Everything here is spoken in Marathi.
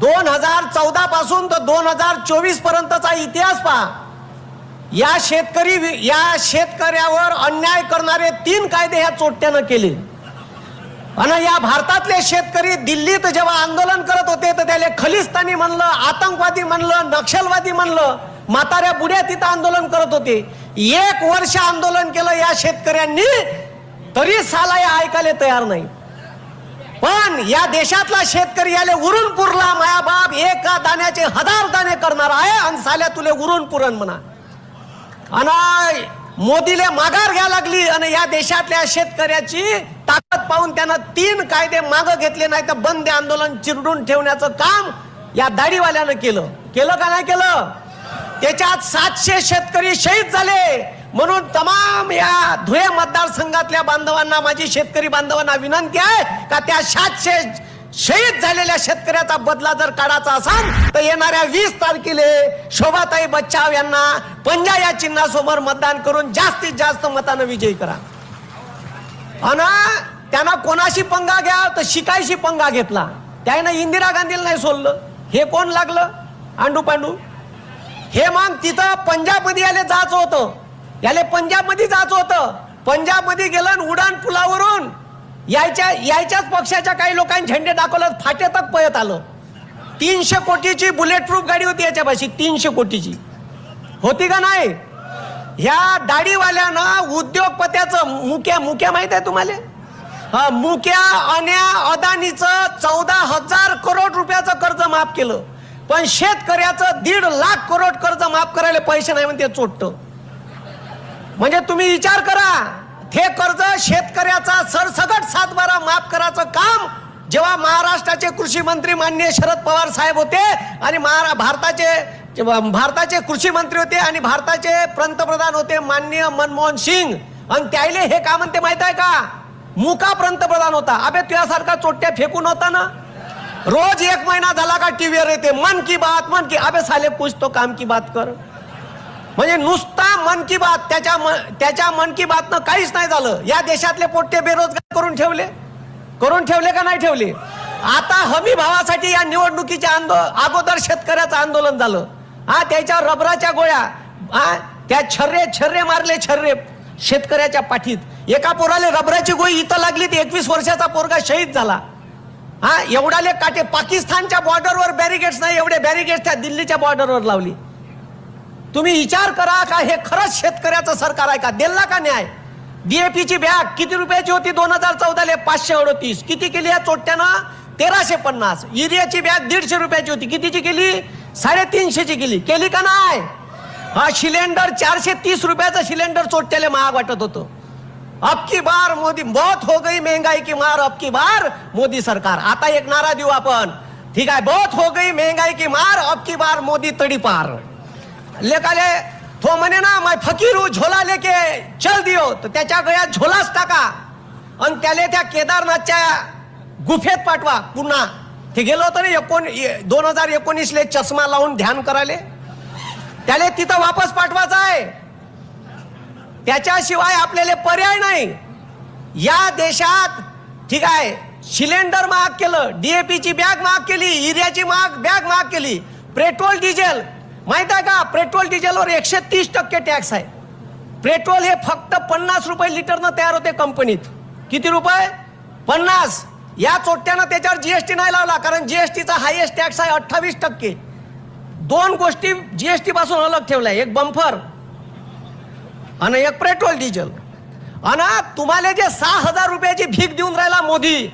दोन हजार चौदा पासून तर दोन हजार चोवीस पर्यंतचा इतिहास पहा. या शेतकरी या शेतकऱ्यावर अन्याय करणारे तीन कायदे ह्या चोट्यानं केले. आणि या भारतातले शेतकरी दिल्लीत जेव्हा आंदोलन करत होते तर त्याला खलिस्तानी म्हणलं आतंकवादी म्हणलं नक्षलवादी म्हणलं म्हाताऱ्या बुड्या तिथं आंदोलन करत होते. एक वर्ष आंदोलन केलं या शेतकऱ्यांनी तरी साला या ऐकायला तयार नाही. पण या देशातला शेतकरी याले उरून पुरला माया बाप एका दाण्याचे हजार दाणे करणार आहे आणि साल्या तुले उरून पुरण म्हणा. आणि मोदीले माघार घ्या लागली आणि या देशातल्या शेतकऱ्याची ताकद पाहून त्यानं तीन कायदे मागं घेतले नाही तर बंद आंदोलन चिरडून ठेवण्याचं काम या दाढीवाल्यानं केलं. केलं का नाही केलं? त्याच्यात सातशे शेतकरी शहीद झाले. म्हणून तमाम या धुळे मतदारसंघातल्या बांधवांना माझी शेतकरी बांधवांना विनंती आहे का त्या सातशे शहीद झालेल्या शेतकऱ्याचा बदला जर काढायचा असाल तर येणाऱ्या वीस तारखेला शोभाताई बच्चाव यांना पंजा या चिन्हासमोर मतदान करून जास्तीत जास्त मतानं विजयी करा. आणि त्यांना कोणाशी पंगा घ्या तर शिकायशी पंगा घेतला. त्यानं इंदिरा गांधीला नाही सोडलं. हे कोण लागलं? आंडू पांडू. हे मग तिथं पंजाबमध्ये याले जायचं होतं. याले पंजाबमध्ये जायचं होतं. पंजाबमध्ये गेलं उडान पुलावरून यायच्या यायच्याच पक्षाच्या काही लोकांनी झेंडे दाखवलं फाटे तक पळत आलं. तीनशे कोटीची बुलेट प्रूफ गाडी होती याच्यापाशी तीनशे कोटीची. होती का नाही? ह्या दाढीवाल्यानं उद्योगपत्याचं मुक्या मुक्या माहीत आहे तुम्हाला? मुक्या अन्या अदानीचं चौदा हजार करोड रुपयाचं कर्ज माफ केलं. पण शेतकऱ्याचं दीड लाख करोड कर्ज माफ करायला पैसे नाही म्हणते चोटतं म्हणजे तुम्ही विचार करा हे कर्ज शेतकऱ्याचा सरसगट सातबारा माफ करायचं काम जेव्हा महाराष्ट्राचे कृषी मंत्री माननीय शरद पवार साहेब होते आणि महारा भारताचे भारताचे कृषी मंत्री होते आणि भारताचे पंतप्रधान होते माननीय मनमोहन सिंग. आणि त्याले हे का म्हणते माहीत आहे का? मुका पंतप्रधान होता. अबे तुझ्यासारखा चोट्या फेकून होता ना? रोज एक महिना झाला का टीव्हीवर येते. मन की बात मन की अबे साले पूछ तो काम की बात कर. म्हणजे नुसता मन की बात त्याच्या त्याच्या मन की बातनं काहीच नाही झालं. या देशातले पोट्टे बेरोजगार करून ठेवले? करून ठेवले का नाही ठेवले? आता हमी भावासाठी या निवडणुकीच्या आंदो अगोदर शेतकऱ्याचं आंदोलन झालं. हा त्याच्या रबराच्या गोळ्या हा त्या छर्रे छर्रे मारले छर्रे शेतकऱ्याच्या पाठीत. एका पोराले रबराची गोळी इथं लागली ती एकवीस वर्षाचा पोरगा शहीद झाला. हा एवढाले काटे पाकिस्तानच्या बॉर्डरवर बॅरिगेड्स नाही एवढे बॅरिगेड्स त्या दिल्लीच्या बॉर्डरवर लावली. तुम्ही विचार करा का हे खरंच शेतकऱ्याचं सरकार आहे का? दिला का न्याय? डीएपीची बॅग किती रुपयाची होती? दोन हजार चौदाले पाचशे अडतीस. किती केली या चोट्यानं तेराशे पन्नास. युरियाची बॅग दीडशे रुपयाची होती. कितीची केली? साडेतीनशेची केली. केली का नाही? हा सिलेंडर चारशे तीस रुपयाचं सिलेंडर चोट्याले महाग वाटत होतं. अबकी बार मोदी बहुत हो गई महंगाई की मार अबकी बार मोदी सरकार. आता एक नारा देऊ आपण. ठीक आहे बहुत हो गई महंगाई की मार अबकी बार मोदी तडी पार लेकाले तो म्हणे ना माय फकीर हूं झोला लेके चल दियो. तर त्याच्या गळ्यात झोलाच टाका. आणि त्याले त्या केदारनाथच्या गुफेत पाठवा पुन्हा. ते गेलो होतो ना एकोण दोन हजार एकोणीसले चष्मा लावून ध्यान करायले. त्याले तिथं वापस पाठवायचं आहे. त्याच्याशिवाय आपल्याला पर्याय नाही. या देशात ठीक आहे सिलेंडर महाग केलं डीएपीची बॅग महाग केली युरियाची महाग बॅग महाग केली पेट्रोल डिझेल माहीत आहे का? पेट्रोल डिझेलवर एकशे तीस टक्के टॅक्स आहे. पेट्रोल हे फक्त पन्नास रुपये लिटरनं तयार होते कंपनीत. किती रुपये? पन्नास. या चोट्यानं त्याच्यावर जीएसटी नाही लावला कारण जीएसटीचा हायेस्ट टॅक्स आहे अठ्ठावीस टक्के. दोन गोष्टी जीएसटी पासून अलग ठेवल्या. एक बंफर आणि एक पेट्रोल डिझेल आणि तुम्हाला जे सहा हजार रुपयाची भीक देऊन राहिला मोदी